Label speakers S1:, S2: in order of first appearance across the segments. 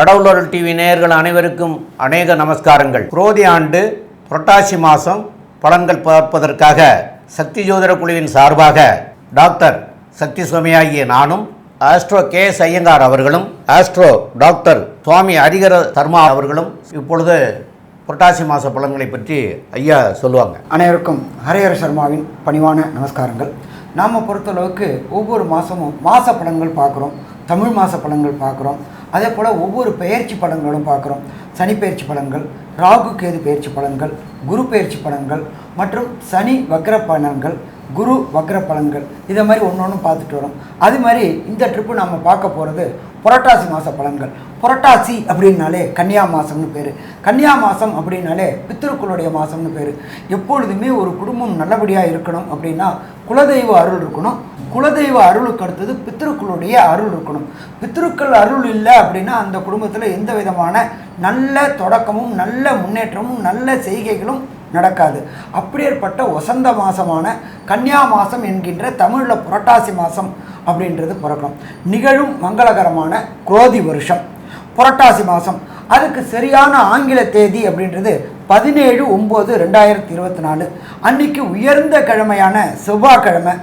S1: கடவுளர் TV நேயர்கள் அனைவருக்கும் அநேக நமஸ்காரங்கள். குரோதி ஆண்டு புரட்டாசி மாதம் பலன்கள் பார்ப்பதற்காக சக்தி ஜோதிட குழுவின் சார்பாக டாக்டர் சக்தி சுவாமியாகிய நானும் ஆஸ்ட்ரோ கே எஸ் ஐயங்கார் அவர்களும் ஆஸ்ட்ரோ டாக்டர் சுவாமி ஹரிகர சர்மா அவர்களும் இப்பொழுது புரட்டாசி மாத பலன்களை பற்றி ஐயா சொல்லுவாங்க.
S2: அனைவருக்கும் ஹரிஹர சர்மாவின் பணிவான நமஸ்காரங்கள். நாம் பொறுத்தளவுக்கு ஒவ்வொரு மாதமும் மாத பலன்கள் பார்க்குறோம் தமிழ் மாத பலன்கள் பார்க்குறோம். அதே போல் ஒவ்வொரு பெயர்ச்சி பலன்களும் பார்க்குறோம். சனி பயிற்சி பலன்கள் ராகு கேது பெயர்ச்சி பலன்கள் குரு பெயர்ச்சி பலன்கள் மற்றும் சனி வக்ர பலன்கள் குரு வக்ர பலன்கள் இதை மாதிரி ஒன்று ஒன்றும் பார்த்துட்டு வரோம். அது மாதிரி இந்த ட்ரிப்பு நம்ம பார்க்க போகிறது புரட்டாசி மாத பலன்கள் புரட்டாசி அப்படின்னாலே கன்னியா மாதம்னு பேர். கன்னியா மாதம் அப்படின்னாலே பித்திருக்களுடைய மாதம்னு பேர். எப்பொழுதுமே ஒரு குடும்பம் நல்லபடியாக இருக்கணும் அப்படின்னா குலதெய்வ அருள் இருக்கணும். குலதெய்வ அருளுக்கு அடுத்தது பித்திருக்களுடைய அருள் இருக்கணும். பித்திருக்கள் அருள் இல்லை அப்படின்னா அந்த குடும்பத்தில் எந்த விதமான நல்ல தொடக்கமும் நல்ல முன்னேற்றமும் நல்ல செய்கைகளும் நடக்காது. அப்படியேற்பட்ட வசந்த மாதமான கன்னியா மாதம் என்கின்ற தமிழில் புரட்டாசி மாதம் அப்படின்றது பிறக்கணும் நிகழும் மங்களகரமான குரோதி வருஷம் புரட்டாசி மாதம் அதுக்கு சரியான ஆங்கில தேதி அப்படின்றது பதினேழு ஒம்பது ரெண்டாயிரத்தி இருபத்தி நாலு. அன்னைக்கு உயர்ந்த கிழமையான செவ்வாய்க்கிழமை.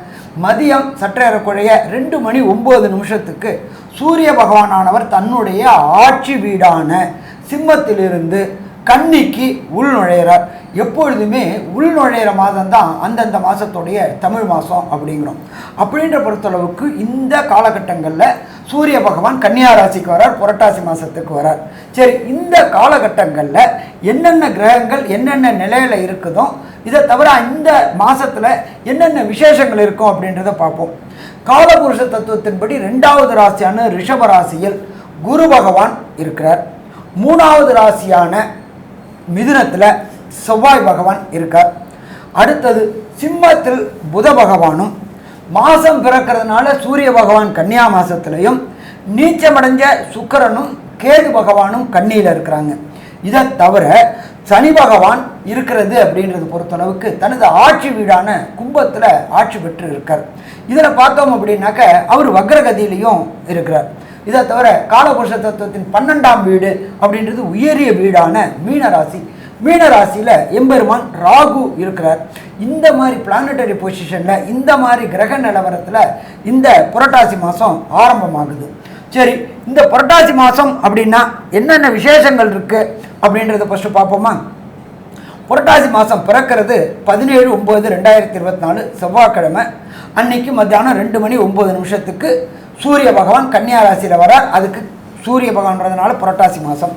S2: மதியம் சற்றேறக்குறைய ரெண்டு மணி ஒம்பது நிமிஷத்துக்கு சூரிய பகவானானவர் தன்னுடைய ஆட்சி வீடான சிம்மத்திலிருந்து கன்னிக்கு உள் நுழையிறார். எப்பொழுதுமே உள் நுழையிற மாதம் தான் அந்தந்த மாதத்துடைய தமிழ் மாதம் அப்படிங்கிறோம். அப்படின்ற பொறுத்தளவுக்கு இந்த காலகட்டங்களில் சூரிய பகவான் கன்னியா ராசிக்கு வரார் புரட்டாசி மாதத்துக்கு வரார். சரி இந்த காலகட்டங்களில் என்னென்ன கிரகங்கள் என்னென்ன நிலையில் இருக்குதோ இதை தவிர இந்த மாதத்தில் என்னென்ன விசேஷங்கள் இருக்கும் அப்படின்றத பார்ப்போம். காலபுருஷ தத்துவத்தின்படி ரெண்டாவது ராசியான ரிஷப ராசியில் குரு பகவான் இருக்கிறார். மூணாவது ராசியான மிதுனத்தில் செவ்வாய் பகவான் இருக்கார். அடுத்தது சிம்மத்தில் புத பகவானும் மாதம் பிறக்கிறதுனால சூரிய பகவான் கன்னியா மாதத்துலேயும் நீச்சமடைஞ்ச சுக்கரனும் கேது பகவானும் கன்னியில் இருக்கிறாங்க. இதை தவிர சனி பகவான் இருக்கிறது அப்படின்றது பொறுத்தளவுக்கு தனது ஆட்சி வீடான கும்பத்தில் ஆட்சி பெற்று இருக்கார் இதில் பார்த்தோம் அப்படின்னாக்க அவர் வக்ரகதியிலையும் இருக்கிறார். இதை தவிர காலபுருஷ தத்துவத்தின் பன்னெண்டாம் வீடு அப்படின்றது உயரிய வீடான மீனராசி. மீனராசியில் எம்பெருமான் ராகு இருக்கிறார். இந்த மாதிரி பிளானட்டரி பொசிஷனில் இந்த மாதிரி கிரக நிலவரத்தில் இந்த புரட்டாசி மாதம் ஆரம்பமாகுது. சரி இந்த புரட்டாசி மாதம் அப்படின்னா என்னென்ன விசேஷங்கள் இருக்குது அப்படின்றத ஃபஸ்ட்டு பார்ப்போமா? புரட்டாசி மாதம் பிறக்கிறது பதினேழு ஒம்பது ரெண்டாயிரத்தி இருபத்தி நாலு செவ்வாய்க்கிழமை. அன்னைக்கு மத்தியானம் ரெண்டு மணி ஒம்பது நிமிஷத்துக்கு சூரிய பகவான் கன்னியா ராசியில் வர அதுக்கு சூரிய பகவான்றதுனால புரட்டாசி மாதம்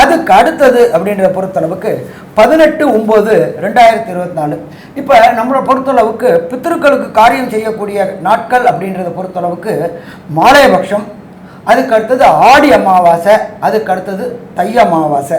S2: அதுக்கு அடுத்தது அப்படின்றத பொறுத்தளவுக்கு பதினெட்டு ஒம்பது ரெண்டாயிரத்தி இருபத்தி நாலு இப்போ நம்மளை பொறுத்தளவுக்கு பித்திருக்களுக்கு காரியம் செய்யக்கூடிய நாட்கள் அப்படின்றத பொறுத்தளவுக்கு மாலையபக்ஷம் அதுக்கு அடுத்தது ஆடி அமாவாசை அதுக்கு அடுத்தது தை அமாவாசை.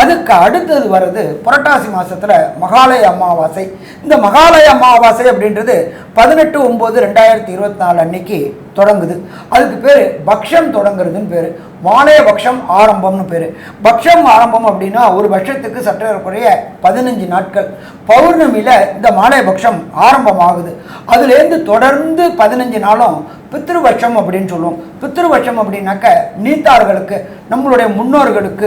S2: அதுக்கு அடுத்தது வர்றது புரட்டாசி மாதத்தில் மகாலய அமாவாசை. இந்த மகாலய அமாவாசை அப்படின்றது பதினெட்டு ஒம்பது ரெண்டாயிரத்தி இருபத்தி நாலு அன்னைக்கு தொடங்குது. அதுக்கு பேர் பக்ஷம் தொடங்குறதுன்னு பேர். மாலைய பக்ஷம் ஆரம்பம்னு பேர். பக்ஷம் ஆரம்பம் அப்படின்னா ஒரு பட்சத்துக்கு சற்றக்குறைய பதினஞ்சு நாட்கள். பௌர்ணமியில் இந்த மாலய பக்ஷம் ஆரம்பமாகுது. அதுலேருந்து தொடர்ந்து பதினஞ்சு நாளும் பித்ருபட்சம் அப்படின்னு சொல்லுவோம். பித்ருபட்சம் அப்படின்னாக்க நீத்தார்களுக்கு நம்மளுடைய முன்னோர்களுக்கு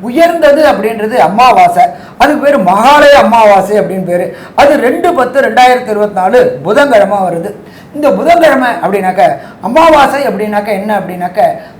S2: உயர்ந்தது அப்படின்றது அமாவாசை அதுக்கு பேர் மகாலய அமாவாசை அப்படின்னு பேர். அது ரெண்டு பத்து ரெண்டாயிரத்தி இருபத்தி நாலு புதன்கிழமை வருது. இந்த புதன்கிழமை அப்படின்னாக்க அமாவாசை அப்படின்னாக்க என்ன அப்படின்னாக்க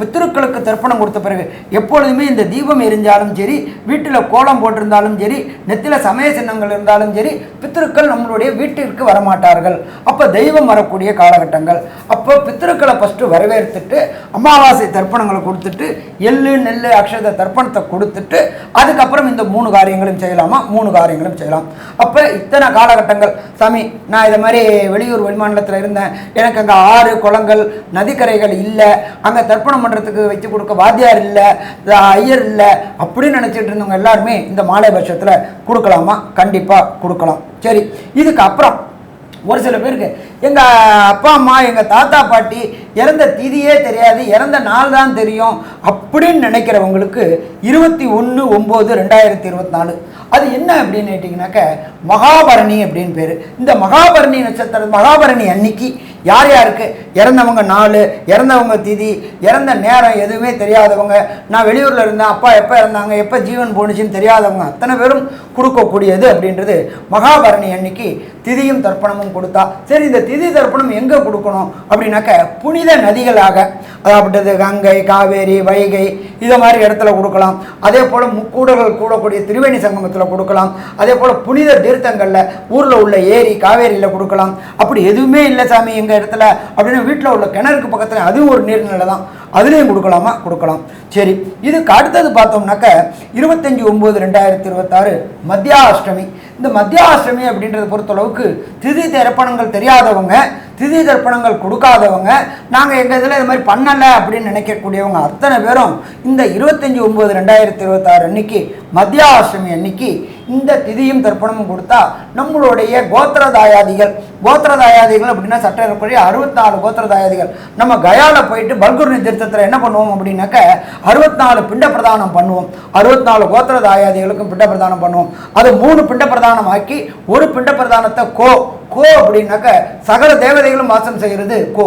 S2: பித்திருக்களுக்கு தர்ப்பணம் கொடுத்த பிறகு எப்பொழுதுமே இந்த தீபம் எரிஞ்சாலும் சரி வீட்டில் கோலம் போட்டிருந்தாலும் சரி நெத்தில சமய சின்னங்கள் இருந்தாலும் சரி பித்திருக்கள் நம்மளுடைய வீட்டிற்கு வரமாட்டார்கள். அப்போ தெய்வம் வரக்கூடிய காலகட்டங்கள். அப்போ பித்திருக்களை ஃபஸ்ட்டு வரவேற்றுட்டு அமாவாசை தர்ப்பணங்களை கொடுத்துட்டு எள்ளு நெல் அக்ஷத தர்ப்பணத்தை கொடுத்துட்டு அதுக்கப்புறம் இந்த மூணு காரியங்களும் செய்யலாமா? மூணு காரியங்களும் செய்யலாம். அப்போ இத்தனை காலகட்டங்கள். சாமி நான் இதை மாதிரி வெளியூர் வெளிமாநிலத்தில் இருந்தேன். எனக்கு அங்கே ஆறு குளங்கள் நதிக்கரைகள் இல்லை. அங்கே தர்ப்பணம் பண்ணுறதுக்கு வச்சு கொடுக்க வாத்தியார் இல்லை ஐயர் இல்லை அப்படின்னு நினச்சிட்டு இருந்தவங்க எல்லாருமே இந்த மாலை பட்சத்தில் கொடுக்கலாமா? கண்டிப்பாக கொடுக்கலாம். சரி இதுக்கு அப்புறம் ஒரு சில பேருக்கு எங்கள் அப்பா அம்மா எங்கள் தாத்தா பாட்டி இறந்த திதியே தெரியாது இறந்த நாள் தான் தெரியும் அப்படின்னு நினைக்கிறவங்களுக்கு இருபத்தி ஒன்று ஒம்பது ரெண்டாயிரத்தி இருபத்தி நாலு. அது என்ன அப்படின்னு கேட்டிங்கனாக்க மகாபரணி அப்படின்னு பேர். இந்த மகாபரணி நட்சத்திரம் மகாபரணி அன்னைக்கு யார் யாருக்கு? இறந்தவங்க நாள் இறந்தவங்க திதி இறந்த நேரம் எதுவுமே தெரியாதவங்க. நான் வெளியூரில் இருந்தேன் அப்பா எப்போ இறந்தாங்க எப்போ ஜீவன் போணுச்சுன்னு தெரியாதவங்க அத்தனை பேரும் கொடுக்கக்கூடியது அப்படின்றது மகாபரணி அன்னைக்கு திதியும் தர்ப்பணமும் கொடுத்தா. சரி இந்த திதி தர்ப்பணம் எங்கே கொடுக்கணும் அப்படின்னாக்க புனித நதிகளாக அதாவது கங்கை காவேரி வைகை இதை மாதிரி இடத்துல கொடுக்கலாம். அதே போல் முக்கூடர்கள் கூடக்கூடிய திருவேணி சங்கமத்தில் கொடுக்கலாம். அதே போல் புனித தீர்த்தங்களில் ஊரில் உள்ள ஏரி காவேரியில் கொடுக்கலாம். அப்படி எதுவுமே இல்லை சாமி எங்கள் இடத்துல. அப்படின்னு வீட்டில் உள்ள கிணறுக்கு பக்கத்தில் அதுவும் ஒரு நீர்நிலை தான் அதுலேயும் கொடுக்கலாமா? கொடுக்கலாம். சரி இதுக்கு அடுத்தது பார்த்தோம்னாக்க இருபத்தஞ்சி ஒம்பது ரெண்டாயிரத்தி இருபத்தாறு மத்தியாஷ்டமி. இந்த மத்தியாஷ்டமி அப்படின்றத பொறுத்தளவுக்கு திதி தர்ப்பணங்கள் தெரியாதவங்க திதி தர்ப்பணங்கள் கொடுக்காதவங்க நாங்கள் எங்கள் இதில் இது மாதிரி பண்ணலை அப்படின்னு நினைக்கக்கூடியவங்க அத்தனை பேரும் இந்த இருபத்தஞ்சி ஒம்பது ரெண்டாயிரத்தி இருபத்தாறு அன்னைக்கு மத்தியாஷ்டமி அன்னைக்கு இந்த திதியும் தர்ப்பணமும் கொடுத்தா நம்மளுடைய கோத்திரதாயாதிகள் கோத்திரதாயாதிகள் அப்படின்னா சட்டப்படி அறுபத்தி நாலு கோத்திரதாயாதிகள். நம்ம கயாவில் போயிட்டு பல்குர்ணி திருத்தத்தில் என்ன பண்ணுவோம் அப்படின்னாக்க அறுபத்தி நாலு பிண்ட பிரதானம் பண்ணுவோம். அறுபத்தி நாலு கோத்திரதாயாதிகளுக்கும் பிண்ட பிரதானம் பண்ணுவோம். அது மூணு பிண்ட பிரதானம் ஆக்கி ஒரு பிண்ட பிரதானத்தை கோ கோ அப்படின்னாக்க சகல தேவதைகளும் வாசம் செய்கிறது கோ.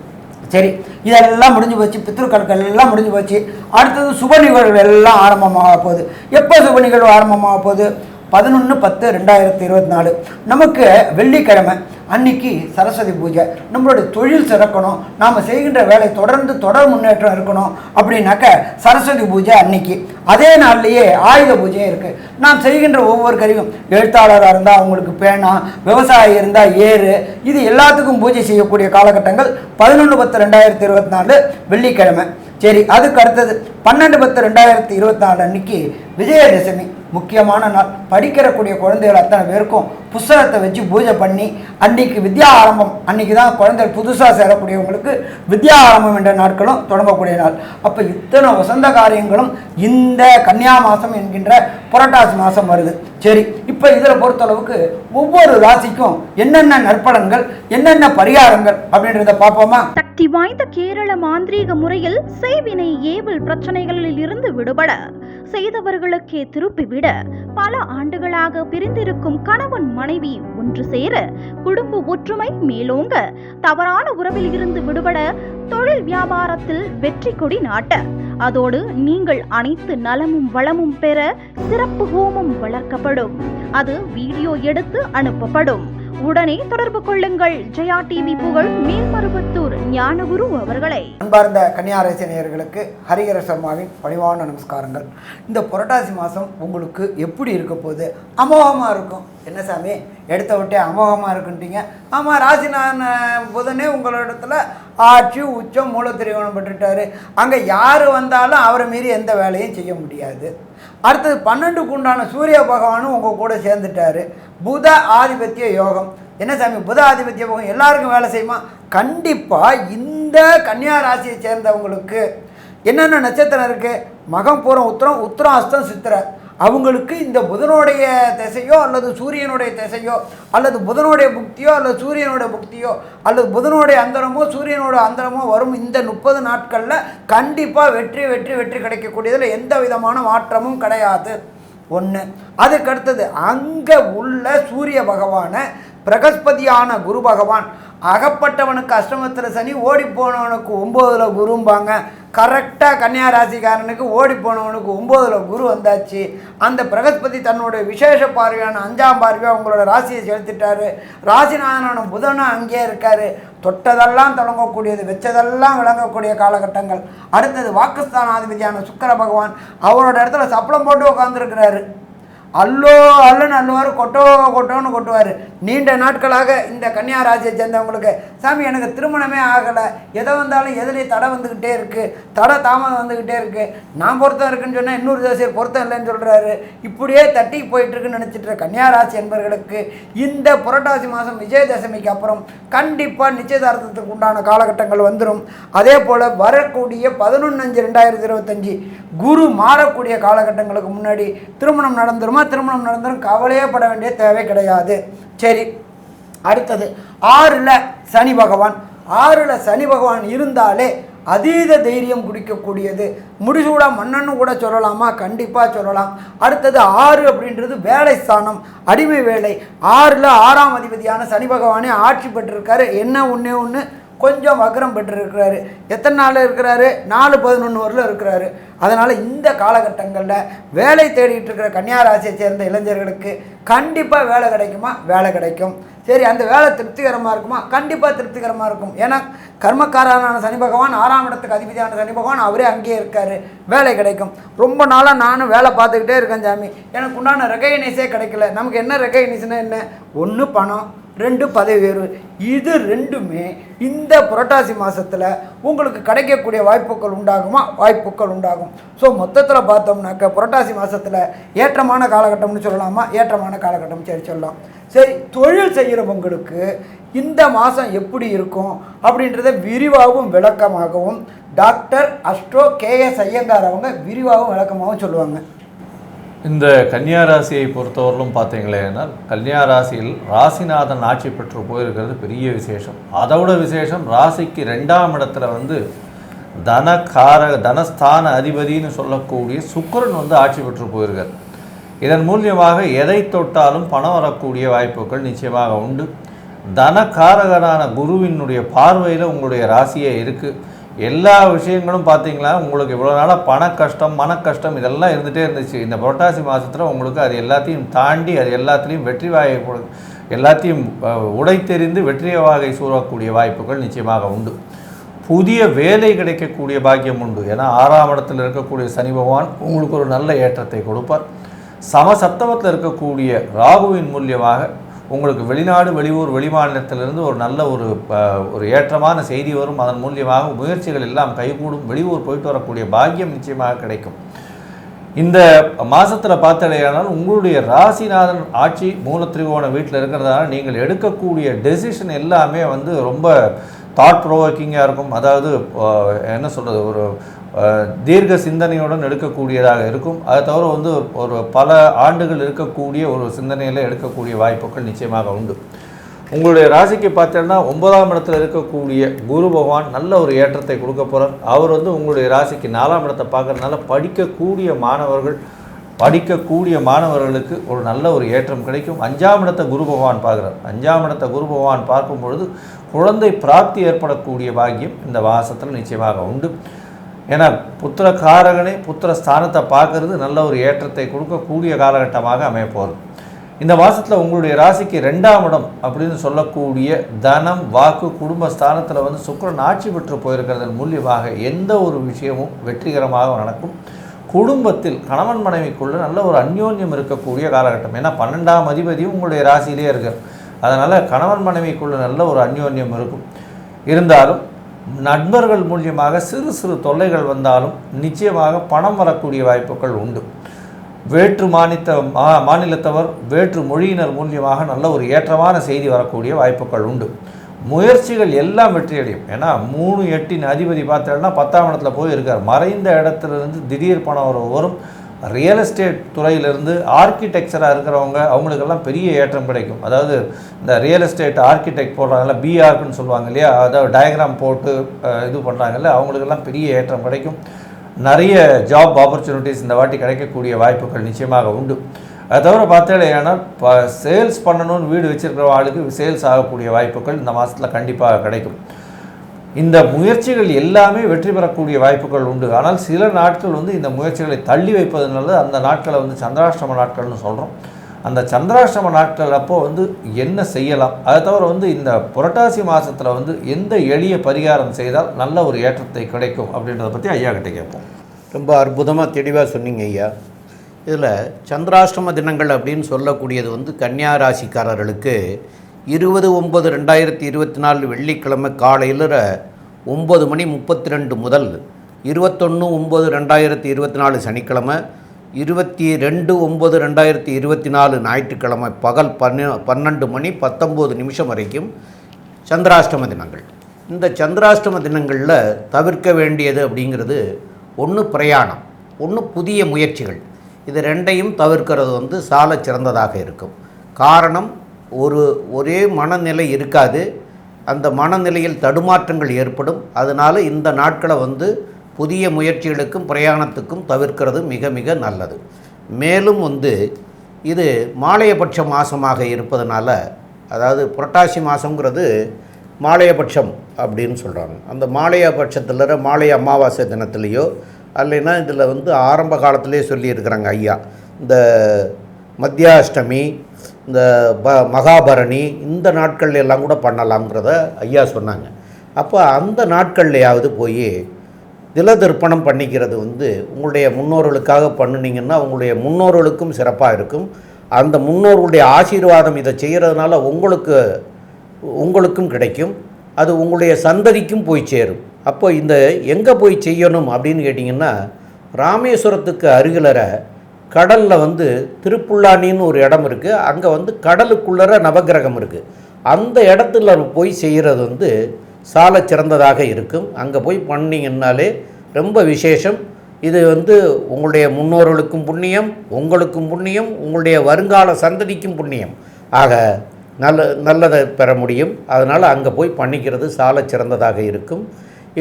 S2: சரி இதெல்லாம் முடிஞ்சு போச்சு பித்ருக்கள் எல்லாம் முடிஞ்சு போச்சு. அடுத்தது சுப நிகழ்வு எல்லாம் ஆரம்பமாக போகுது. எப்போ சுப நிகழ்வு ஆரம்பமாக போகுது? பதினொன்று பத்து ரெண்டாயிரத்தி இருபத்தி நாலு. நமக்கு வெள்ளிக்கிழமை அன்னைக்கு சரஸ்வதி பூஜை. நம்மளுடைய தொழில் சிறக்கணும். நாம் செய்கின்ற வேலை தொடர்ந்து தொடர் முன்னேற்றம் இருக்கணும் அப்படின்னாக்க சரஸ்வதி பூஜை அன்னைக்கு. அதே நாள்லேயே ஆயுத பூஜையும் இருக்குது நாம் செய்கின்ற ஒவ்வொரு கருவியும் எழுத்தாளராக இருந்தால் அவங்களுக்கு பேனா விவசாயி இருந்தால் ஏறு இது எல்லாத்துக்கும் பூஜை செய்யக்கூடிய காலகட்டங்கள் பதினொன்று பத்து ரெண்டாயிரத்தி இருபத்தி நாலு வெள்ளிக்கிழமை. சரி அதுக்கு அடுத்தது பன்னெண்டு பத்து ரெண்டாயிரத்தி இருபத்தி நாலு அன்னைக்கு விஜயதசமி. முக்கியமான நாள். படிக்கிறக்கூடிய குழந்தைகள் அத்தனை பேருக்கும் புஸ்தகத்தை வச்சு பூஜை பண்ணி அன்னைக்கு வித்யா ஆரம்பம் அன்னைக்கு தான் குழந்தைகள் புதுசாக சேரக்கூடியவங்களுக்கு வித்யா ஆரம்பம் என்ற நாட்களும் தொடங்கக்கூடிய நாள். அப்போ இத்தனை வசந்த காரியங்களும் இந்த கன்னியா மாதம் என்கின்ற புரட்டாசி மாதம் வருது. சரி இப்போ இதில் பொறுத்தளவுக்கு ஒவ்வொரு ராசிக்கும் என்னென்ன நற்பலன்கள் என்னென்ன பரிகாரங்கள் அப்படின்றத பார்ப்போமா?
S3: சக்தி வாய்ந்த கேரள மாந்திரீக முறையில் செய்வினை ஏவல் பிரச்சனைகளில் இருந்து விடுபட செய்தவர்களுக்கே திருப்பிவிட பல ஆண்டுகளாக பிரிந்திருக்கும் கணவன் மனைவி ஒன்று சேர குடும்ப ஒற்றுமை மேலோங்க. தவறான உறவில் இருந்து விடுபட தொழில் வியாபாரத்தில் வெற்றி கொடி நாட்ட. அதோடு நீங்கள் அனைத்து நலமும் வளமும் பெற சிறப்பு ஹோமம் வளர்க்கப்படும். அது வீடியோ எடுத்து அனுப்பப்படும். உடனே தொடர்பு கொள்ளுங்கள். ஜெயா டிவி புகழ் மேல்மருவத்தூர் ஞானகுரு அவர்களை.
S2: அன்பார்ந்த கன்னியாராசி நேயர்களுக்கு ஹரிஹர சர்மாவின் பணிவான நமஸ்காரங்கள். இந்த புரட்டாசி மாதம் உங்களுக்கு எப்படி இருக்க போகுது? அமோகமாக இருக்கும். என்ன சாமி எடுத்த விட்டே அமோகமாக இருக்குன்ட்டீங்க. ஆமாம் ராசிநாதன் புதனே உங்களிடத்துல ஆட்சி உச்சம் மூலத்திரிகோணம் பெற்றுட்டாரு. அங்கே யார் வந்தாலும் அவரை மீறி எந்த வேலையும் செய்ய முடியாது. அடுத்தது பன்னெண்டுக்கு உண்டான சூரிய பகவானும் உங்கள் கூட சேர்ந்துட்டாரு. புத ஆதிபத்திய யோகம். என்ன சாமி புத ஆதிபத்திய யோகம்? எல்லாருக்கும் வேலை செய்யுமா? கண்டிப்பாக இந்த கன்னியா ராசியை சேர்ந்தவங்களுக்கு என்னென்ன நட்சத்திரம் இருக்குது மகம் பூரம் உத்திரம் உத்திரம் அஸ்தம் சித்திரை. அவங்களுக்கு இந்த புதனுடைய திசையோ அல்லது சூரியனுடைய திசையோ அல்லது புதனுடைய புக்தியோ அல்லது சூரியனுடைய புக்தியோ அல்லது புதனுடைய அந்தரமோ சூரியனோட அந்தரமோ வரும் இந்த முப்பது நாட்களில் கண்டிப்பாக வெற்றி வெற்றி வெற்றி கிடைக்கக்கூடியதில் எந்த விதமான மாற்றமும் கிடையாது. ஒன்று அதுக்கடுத்தது அங்கே உள்ள சூரிய பகவானை பிரகஸ்பதியான குரு பகவான் அகப்பட்டவனுக்கு அஷ்டமத்தில் சனி ஓடி போனவனுக்கு ஒம்போதில் குரும்பாங்க. கரெக்டாக கன்னியா ராசிக்காரனுக்கு ஓடி போனவனுக்கு ஒம்போதில் குரு வந்தாச்சு. அந்த பிரகஸ்பதி தன்னுடைய விசேஷ பார்வையான அஞ்சாம் பார்வையாக உங்களோட ராசியை செலுத்திட்டாரு. ராசிநாதனான புதனும் அங்கேயே இருக்காரு. தொட்டதெல்லாம் தொடங்கக்கூடியது வச்சதெல்லாம் விளங்கக்கூடிய காலகட்டங்கள். அடுத்தது வாக்குஸ்தானாதிபதியான சுக்கர பகவான் அவரோட இடத்துல சப்பளம் போட்டு உட்காந்துருக்கிறாரு அல்லோ அல்லன்னு அள்ளுவார் கொட்டோ கொட்டோன்னு கொட்டுவார். நீண்ட நாட்களாக இந்த கன்னியா ராசியை சேர்ந்தவங்களுக்கு சாமி எனக்கு திருமணமே ஆகலை. எதை வந்தாலும் எதுலேயும் தடை வந்துக்கிட்டே இருக்குது தடை தாமதம் வந்துக்கிட்டே இருக்குது நான் பொருத்தம் இருக்குன்னு சொன்னால் இன்னொரு ஜோசியர் பொருத்தம் இல்லைன்னு சொல்கிறாரு இப்படியே தட்டி போயிட்டுருக்குன்னு நினச்சிட்டு கன்னியா ராசி என்பவர்களுக்கு இந்த புரட்டாசி மாதம் விஜயதசமிக்கு அப்புறம் கண்டிப்பாக நிச்சயதார்த்தத்துக்கு உண்டான காலகட்டங்கள் வந்துடும் அதே போல் வரக்கூடிய பதினொன்று அஞ்சு ரெண்டாயிரத்தி இருபத்தஞ்சி குரு மாறக்கூடிய காலகட்டங்களுக்கு முன்னாடி திருமணம் நடந்துருமா திருமணம் நடந்தாலும் கவலையே பட வேண்டிய தேவை கிடையாது. சரி அடுத்தது ஆறில் சனி பகவான். ஆறில் சனி பகவான் இருந்தாலே அதீத தைரியம் குடிக்கக்கூடியது. முடிசூடா மன்னன்னு கூட சொல்லலாமா? கண்டிப்பாக சொல்லலாம். அடுத்தது ஆறு அப்படின்றது வேலை ஸ்தானம் அடிமை வேலை. ஆறில் ஆறாம் அதிபதியான சனி பகவானே ஆட்சி பெற்றிருக்காரு. என்ன ஒன்று ஒன்று கொஞ்சம் வக்ரம் பெற்றிருக்கிறாரு. எத்தனை நாள் இருக்கிறாரு? நாலு பதினொன்று வரலும் இருக்கிறாரு. அதனால் இந்த காலகட்டங்களில் வேலை தேடிட்டு இருக்கிற கன்னியாராசியை சேர்ந்த இளைஞர்களுக்கு கண்டிப்பாக வேலை கிடைக்குமா? வேலை கிடைக்கும். சரி அந்த வேலை திருப்திகரமாக இருக்குமா? கண்டிப்பாக திருப்திகரமாக இருக்கும். ஏன்னா கர்மக்காரனான சனி பகவான் ஆறாம் இடத்துக்கு அதிபதியான சனி பகவான் அவரே அங்கேயே இருக்கார். வேலை கிடைக்கும். ரொம்ப நாளாக நானும் வேலை பார்த்துக்கிட்டே இருக்கேன் சாமி. எனக்கு உண்டான ரெகக்னைஸே கிடைக்கல. நமக்கு என்ன ரெகக்னைஸ்னா என்ன? ஒன்று பணம். ரெண்டு பதவி உயர்வு. இது ரெண்டுமே இந்த புரட்டாசி மாதத்தில் உங்களுக்கு கிடைக்கக்கூடிய வாய்ப்புகள் உண்டாகுமா? வாய்ப்புகள் உண்டாகும். ஸோ மொத்தத்தில் பார்த்தோம்னாக்க புரட்டாசி மாதத்தில் ஏற்றமான காலகட்டம்னு சொல்லலாமா? ஏற்றமான காலகட்டம். சரி சொல்லலாம். சரி தொழில் செய்கிறவங்களுக்கு இந்த மாதம் எப்படி இருக்கும்? அப்படின்றத விரிவாகவும் விளக்கமாகவும் டாக்டர் அஸ்ட்ரோ கேஎஸ் ஐயங்கார் அவங்க விரிவாகவும் விளக்கமாகவும் சொல்லுவாங்க.
S4: இந்த கன்னியா ராசியை பொறுத்தவரையிலும் பார்த்தீங்களேன்னா கன்னியா ராசியில் ராசிநாதன் ஆட்சி பெற்று போயிருக்கிறது பெரிய விசேஷம். அதோட விசேஷம் ராசிக்கு ரெண்டாம் இடத்துல வந்து தனக்கார தனஸ்தான அதிபதின்னு சொல்லக்கூடிய சுக்கிரன் வந்து ஆட்சி பெற்று போயிருக்கார். இதன் மூலியமாக எதை தொட்டாலும் பணம் வரக்கூடிய வாய்ப்புகள் நிச்சயமாக உண்டு. தனகாரகனான குருவினுடைய பார்வையில் உங்களுடைய ராசியே இருக்குது எல்லா விஷயங்களும் பார்த்தீங்களா? உங்களுக்கு இவ்வளோ நாளாக பண கஷ்டம் மன கஷ்டம் இதெல்லாம் இருந்துகிட்டே இருந்துச்சு. இந்த புரட்டாசி மாதத்தில் உங்களுக்கு அது எல்லாத்தையும் தாண்டி அது எல்லாத்துலேயும் வெற்றி வாகை கொடு- எல்லாத்தையும் உடைத்தெறிந்து வெற்றி வாகை சூறக்கூடிய வாய்ப்புகள் நிச்சயமாக உண்டு. புதிய வேலை கிடைக்கக்கூடிய பாக்கியம் உண்டு. ஏன்னா ஆறாம் இடத்தில் இருக்கக்கூடிய சனி பகவான் உங்களுக்கு ஒரு நல்ல ஏற்றத்தை கொடுப்பார். சமசப்தமத்தில் இருக்கக்கூடிய ராகுவின் மூலியமாக உங்களுக்கு வெளிநாடு வெளியூர் வெளிமாநிலத்திலிருந்து ஒரு நல்ல ஒரு ஒரு ஏற்றமான செய்தி வரும். அதன் மூலியமாக முயற்சிகள் எல்லாம் கைகூடும். வெளியூர் போயிட்டு வரக்கூடிய பாக்கியம் நிச்சயமாக கிடைக்கும். இந்த மாதத்தில் பார்த்தடையானால் உங்களுடைய ராசிநாதன் ஆட்சி மூலத்திரிகோண வீட்டில் இருக்கிறதால நீங்கள் எடுக்கக்கூடிய டெசிஷன் எல்லாமே வந்து ரொம்ப தாட் ப்ரோவோக்கிங்காக இருக்கும். அதாவது என்ன சொல்கிறது ஒரு தீர்க்க சிந்தனையுடன் எடுக்கக்கூடியதாக இருக்கும். அதை தவிர வந்து ஒரு பல ஆண்டுகள் இருக்கக்கூடிய ஒரு சிந்தனையில் எடுக்கக்கூடிய வாய்ப்புகள் நிச்சயமாக உண்டு. உங்களுடைய ராசிக்கு பார்த்தீங்கன்னா ஒன்பதாம் இடத்துல இருக்கக்கூடிய குரு பகவான் நல்ல ஒரு ஏற்றத்தை கொடுக்க போகிறார் அவர் வந்து உங்களுடைய ராசிக்கு நாலாம் இடத்தை பார்க்குறதுனால படிக்கக்கூடிய மாணவர்கள் படிக்கக்கூடிய மாணவர்களுக்கு ஒரு நல்ல ஒரு ஏற்றம் கிடைக்கும். அஞ்சாம் இடத்தை குரு பகவான் பார்க்குறார். அஞ்சாம் இடத்தை குரு பகவான் பார்க்கும் பொழுது குழந்தை பிராப்தி ஏற்படக்கூடிய பாக்கியம் இந்த வாசத்தில் நிச்சயமாக உண்டு. ஏன்னா புத்திர காரகனே புத்திர ஸ்தானத்தை பார்க்கறது நல்ல ஒரு ஏற்றத்தை கொடுக்கக்கூடிய காலகட்டமாக அமையப்போகுது. இந்த மாதத்தில் உங்களுடைய ராசிக்கு ரெண்டாம் இடம் அப்படின்னு சொல்லக்கூடிய தனம் வாக்கு குடும்ப ஸ்தானத்தில் வந்து சுக்கிரன் ஆட்சி பெற்று போயிருக்கிறதன் மூலியமாக எந்த ஒரு விஷயமும் வெற்றிகரமாக நடக்கும். குடும்பத்தில் கணவன் மனைவிக்குள்ள நல்ல ஒரு அந்யோன்யம் இருக்கக்கூடிய காலகட்டம். ஏன்னா பன்னெண்டாம் அதிபதியும் உங்களுடைய ராசியிலே இருக்கு அதனால் கணவன் மனைவிக்குள்ள நல்ல ஒரு அந்யோன்யம் இருக்கும். இருந்தாலும் நண்பர்கள் மூலியமாக சிறு சிறு தொல்லைகள் வந்தாலும் நிச்சயமாக பணம் வரக்கூடிய வாய்ப்புகள் உண்டு. வேற்று மாநித்த மா மாநிலத்தவர் வேற்று மொழியினர் மூலியமாக நல்ல ஒரு ஏற்றமான செய்தி வரக்கூடிய வாய்ப்புகள் உண்டு. முயற்சிகள் எல்லாம் வெற்றியடையும். ஏன்னா மூணு எட்டின் அதிபதி பார்த்தோம்னா பத்தாம் இடத்துல போய் இருக்கார் மறைந்த இடத்துல இருந்து திடீர் பணம் வரும். ரியல் எஸ்டேட் துறையிலிருந்து ஆர்கிடெக்சராக இருக்கிறவங்க அவங்களுக்கெல்லாம் பெரிய ஏற்றம் கிடைக்கும். அதாவது இந்த ரியல் எஸ்டேட் ஆர்கிடெக்ட் போடுறாங்கல்ல பிஆர்க்குன்னு சொல்லுவாங்க இல்லையா? அதாவது டயக்ராம் போட்டு இது பண்ணுறாங்கல்ல அவங்களுக்கெல்லாம் பெரிய ஏற்றம் கிடைக்கும். நிறைய ஜாப் ஆப்பர்ச்சுனிட்டிஸ் இந்த வாட்டி கிடைக்கக்கூடிய வாய்ப்புகள் நிச்சயமாக உண்டு. அதை தவிர பார்த்தேன்னா இப்போ சேல்ஸ் பண்ணணும்னு வீடு வச்சுருக்கிற ஆளுக்கு சேல்ஸ் ஆகக்கூடிய வாய்ப்புகள் இந்த மாதத்தில் கண்டிப்பாக கிடைக்கும். இந்த முயற்சிகள் எல்லாமே வெற்றி பெறக்கூடிய வாய்ப்புகள் உண்டு. ஆனால் சில நாட்கள் வந்து இந்த முயற்சிகளை தள்ளி வைப்பதனால அந்த நாட்களை வந்து சந்திராஷ்டம நாட்கள்னு சொல்கிறோம் அந்த சந்திராஷ்டம நாட்கள் அப்போ வந்து என்ன செய்யலாம்? அதை தவிர வந்து இந்த புரட்டாசி மாதத்தில் வந்து எந்த எளிய பரிகாரம் செய்தால் நல்ல ஒரு ஏற்றத்தை கிடைக்கும் அப்படின்றத பற்றி ஐயா கிட்டே கேட்போம்.
S1: ரொம்ப அற்புதமாக தெளிவாக சொன்னீங்க ஐயா. இதில் சந்திராஷ்டம தினங்கள் அப்படின்னு சொல்லக்கூடியது வந்து கன்னியா ராசிக்காரர்களுக்கு இருபது ஒம்பது ரெண்டாயிரத்தி இருபத்தி நாலு வெள்ளிக்கிழமை காலையில் ஒம்பது மணி முப்பத்தி ரெண்டு முதல் இருபத்தொன்று ஒம்பது ரெண்டாயிரத்தி இருபத்தி நாலு சனிக்கிழமை இருபத்தி ரெண்டு ஒம்பது ரெண்டாயிரத்தி இருபத்தி நாலு ஞாயிற்றுக்கிழமை பகல் பன்னு பன்னெண்டு மணி பத்தொம்போது நிமிஷம் வரைக்கும் சந்திராஷ்டம தினங்கள். இந்த சந்திராஷ்டம தினங்களில் தவிர்க்க வேண்டியது அப்படிங்கிறது ஒன்று பிரயாணம் ஒன்று புதிய முயற்சிகள். இது ரெண்டையும் தவிர்க்கிறது வந்து சால சிறந்ததாக இருக்கும். காரணம் ஒரு ஒரே மனநிலை இருக்காது. அந்த மனநிலையில் தடுமாற்றங்கள் ஏற்படும். அதனால் இந்த நாட்களை வந்து புதிய முயற்சிகளுக்கும் பிரயாணத்துக்கும் தவிர்க்கிறது மிக மிக நல்லது. மேலும் வந்து இது மாலையபட்ச மாதமாக இருப்பதனால அதாவது புரட்டாசி மாதங்கிறது மாலையபட்சம் அப்படின்னு சொல்கிறாங்க அந்த மாலையபட்சத்தில் மாலைய அமாவாசை தினத்துலேயோ அல்லைன்னா இதில் வந்து ஆரம்ப காலத்திலே சொல்லியிருக்கிறாங்க ஐயா. இந்த மத்தியாஷ்டமி இந்த ப மகாபரணி இந்த நாட்கள் எல்லாம் கூட பண்ணலாம்ங்கிறத ஐயா சொன்னாங்க. அப்போ அந்த நாட்கள்லையாவது போய் திலதர்ப்பணம் பண்ணிக்கிறது வந்து உங்களுடைய முன்னோர்களுக்காக பண்ணுனீங்கன்னா உங்களுடைய முன்னோர்களுக்கும் சிறப்பாக இருக்கும். அந்த முன்னோர்களுடைய ஆசீர்வாதம் இதை செய்கிறதுனால உங்களுக்கு உங்களுக்கும் கிடைக்கும். அது உங்களுடைய சந்ததிக்கும் போய் சேரும். அப்போ இந்த எங்கே போய் செய்யணும் அப்படின்னு கேட்டிங்கன்னா ராமேஸ்வரத்துக்கு அருகிலரை கடலில் வந்து திருப்புல்லானின்னு ஒரு இடம் இருக்குது அங்கே வந்து கடலுக்குள்ளற நவக்கிரகம் இருக்குது அந்த இடத்துல போய் செய்கிறது வந்து சால சிறந்ததாக இருக்கும். அங்கே போய் பண்ணிங்கன்னாலே ரொம்ப விசேஷம். இது வந்து உங்களுடைய முன்னோர்களுக்கும் புண்ணியம் உங்களுக்கும் புண்ணியம் உங்களுடைய வருங்கால சந்ததிக்கும் புண்ணியம். ஆக நல்ல நல்லதை பெற முடியும். அதனால் அங்கே போய் பண்ணிக்கிறது சால சிறந்ததாக இருக்கும்.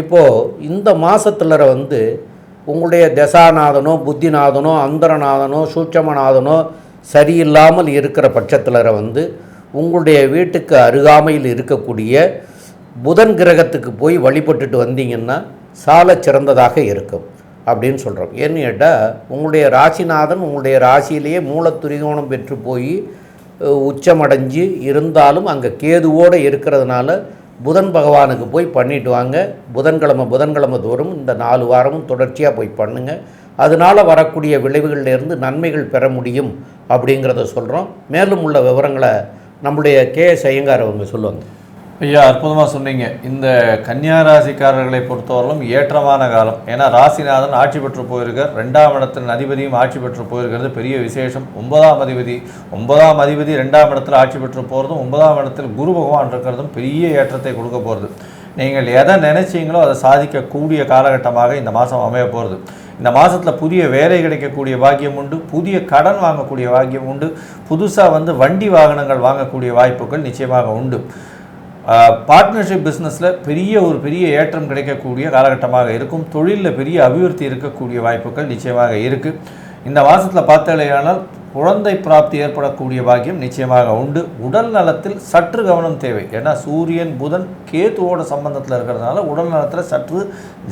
S1: இப்போது இந்த மாதத்துலற வந்து உங்களுடைய தசாநாதனோ புத்திநாதனோ அந்தரநாதனோ சூட்சமநாதனோ சரியில்லாமல் இருக்கிற பட்சத்தில் வந்து உங்களுடைய வீட்டுக்கு அருகாமையில் இருக்கக்கூடிய புதன் கிரகத்துக்கு போய் வழிபட்டுட்டு வந்தீங்கன்னா சால சிறந்ததாக இருக்கும் அப்படின்னு சொல்கிறோம் ஏன்னு கேட்டால் உங்களுடைய ராசிநாதன் உங்களுடைய ராசியிலேயே மூலத்துரிகோணம் பெற்று போய் உச்சமடைஞ்சு இருந்தாலும் அங்கே கேதுவோடு இருக்கிறதுனால புதன் பகவானுக்கு போய் பண்ணிட்டு வாங்க. புதன்கிழமை புதன்கிழமை தோறும் இந்த நாலு வாரமும் தொடர்ச்சியாக போய் பண்ணுங்கள் அதனால் வரக்கூடிய விளைவுகள்லேருந்து நன்மைகள் பெற முடியும் அப்படிங்கிறத சொல்கிறோம் மேலும் உள்ள விவரங்களை நம்முடைய கே எஸ் ஐயங்கார் அவங்க சொல்லுவாங்க.
S4: ஐயா அற்புதமாக சொன்னீங்க. இந்த கன்னியா ராசிக்காரர்களை பொறுத்தவரையிலும் ஏற்றமான காலம். ஏன்னா ராசிநாதன் ஆட்சி பெற்று போயிருக்கார். ரெண்டாம் இடத்தில் அதிபதியும் ஆட்சி பெற்று போயிருக்கிறது. பெரிய விசேஷம். ஒன்பதாம் அதிபதி ஒன்பதாம் அதிபதி ரெண்டாம் இடத்தில் ஆட்சி பெற்று போகிறதும் ஒன்பதாம் இடத்தில் குரு பகவான் இருக்கிறதும் பெரிய ஏற்றத்தை கொடுக்க போகிறது நீங்கள் எதை நினைச்சீங்களோ அதை சாதிக்கக்கூடிய காலகட்டமாக இந்த மாதம் அமைய போகிறது இந்த மாதத்தில் புதிய வேலை கிடைக்கக்கூடிய பாக்கியம் உண்டு. புதிய கடன் வாங்கக்கூடிய பாக்கியம் உண்டு. புதுசாக வந்து வண்டி வாகனங்கள் வாங்கக்கூடிய வாய்ப்புகள் நிச்சயமாக உண்டு. பார்ட்னர்ஷிப் பிஸ்னஸில் பெரிய ஒரு பெரிய ஏற்றம் கிடைக்கக்கூடிய காலகட்டமாக இருக்கும். தொழிலில் பெரிய அபிவிருத்தி இருக்கக்கூடிய வாய்ப்புகள் நிச்சயமாக இருக்குது இந்த மாதத்தில் பார்த்தாலேயானால் குழந்தை பிராப்தி ஏற்படக்கூடிய பாக்கியம் நிச்சயமாக உண்டு. உடல் நலத்தில் சற்று கவனம் தேவை. ஏன்னா சூரியன் புதன் கேத்துவோட சம்பந்தத்தில் இருக்கிறதுனால உடல் நலத்தில் சற்று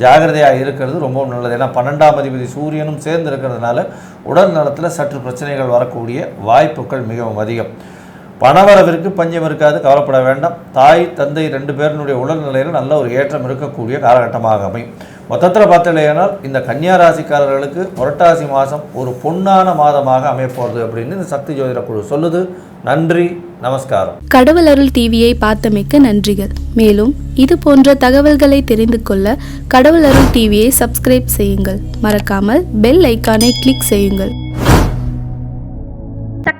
S4: ஜாகிரதையாக இருக்கிறது ரொம்பவும் நல்லது. ஏன்னா பன்னெண்டாம் அதிபதி சூரியனும் சேர்ந்து இருக்கிறதுனால உடல் நலத்தில் சற்று பிரச்சனைகள் வரக்கூடிய வாய்ப்புகள் மிகவும் அதிகம். பணவரவிற்கு பஞ்சம் இருக்காது கவலைப்பட வேண்டாம். தாய் தந்தை ரெண்டு பேரினுடைய உடல்நிலையில் நல்ல ஒரு ஏற்றம் இருக்கக்கூடிய காலகட்டமாக அமையும். மொத்தத்தில் பார்த்தலையானால் இந்த கன்னியா ராசிக்காரர்களுக்கு புரட்டாசி மாதம் ஒரு பொன்னான மாதமாக அமையப்போகிறது அப்படின்னு இந்த சக்தி ஜோதிட குழு சொல்லுது. நன்றி நமஸ்காரம்.
S5: கடவுள் அருள் டிவியை பார்த்தமைக்க நன்றிகள். மேலும் இது போன்ற தகவல்களை தெரிந்து கொள்ள கடவுள் அருள் டிவியை சப்ஸ்கிரைப் செய்யுங்கள். மறக்காமல் பெல் ஐக்கானை கிளிக் செய்யுங்கள்.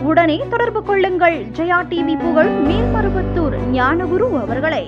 S3: உடனே தொடர்பு கொள்ளுங்கள். ஜெயா டிவி புகழ் மேல்மருவத்தூர் ஞானகுரு அவர்களை.